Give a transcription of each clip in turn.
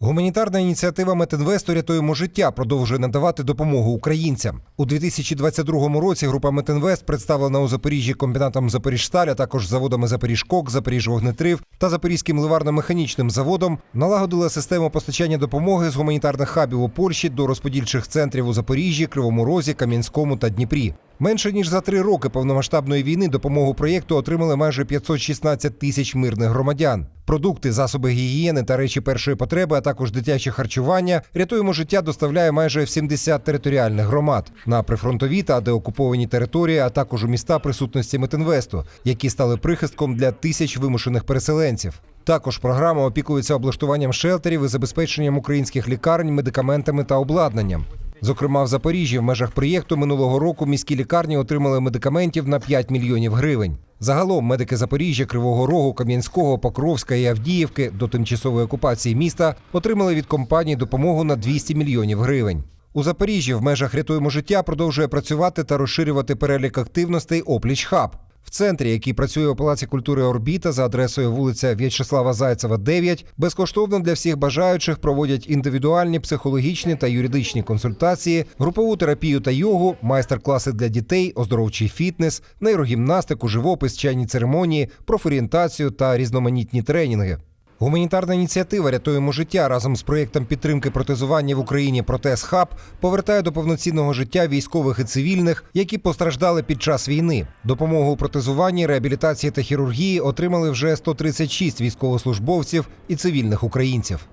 Гуманітарна ініціатива Метинвесту рятуємо життя продовжує надавати допомогу українцям. У 2022 році група Метинвест представлена у Запоріжжі комбінатом Запоріжсталь, а також заводами Запоріжкок, Запоріжвогнетрив та Запорізьким ливарно-механічним заводом налагодила систему постачання допомоги з гуманітарних хабів у Польщі до розподільчих центрів у Запоріжжі, Кривому Розі, Кам'янському та Дніпрі. Менше ніж за три роки повномасштабної війни допомогу проєкту отримали майже 516 тисяч мирних громадян. Продукти, засоби гігієни та речі першої потреби, а також дитяче харчування рятуємо життя доставляє майже в 70 територіальних громад на прифронтові та деокуповані території, а також у міста присутності Метинвесту, які стали прихистком для тисяч вимушених переселенців. Також програма опікується облаштуванням шелтерів і забезпеченням українських лікарень медикаментами та обладнанням. Зокрема, в Запоріжжі в межах проєкту минулого року міські лікарні отримали медикаментів на 5 мільйонів гривень. Загалом медики Запоріжжя, Кривого Рогу, Кам'янського, Покровська і Авдіївки до тимчасової окупації міста отримали від компанії допомогу на 200 мільйонів гривень. У Запоріжжі в межах рятуємо життя продовжує працювати та розширювати перелік активностей Опліч Хаб. В центрі, який працює у Палаці культури Орбіта за адресою вулиця В'ячеслава Зайцева, 9, безкоштовно для всіх бажаючих проводять індивідуальні психологічні та юридичні консультації, групову терапію та йогу, майстер-класи для дітей, оздоровчий фітнес, нейрогімнастику, живопис, чайні церемонії, профорієнтацію та різноманітні тренінги. Гуманітарна ініціатива Рятуємо життя разом з проєктом підтримки протезування в Україні Протез Хаб повертає до повноцінного життя військових і цивільних, які постраждали під час війни. Допомогу у протезуванні, реабілітації та хірургії отримали вже 136 військовослужбовців і цивільних українців.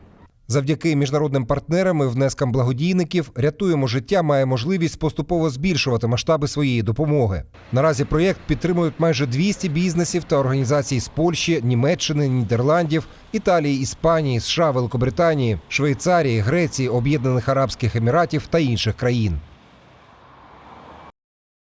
Завдяки міжнародним партнерам і внескам благодійників рятуємо життя має можливість поступово збільшувати масштаби своєї допомоги. Наразі проєкт підтримують майже 200 бізнесів та організацій з Польщі, Німеччини, Нідерландів, Італії, Іспанії, США, Великобританії, Швейцарії, Греції, Об'єднаних Арабських Еміратів та інших країн.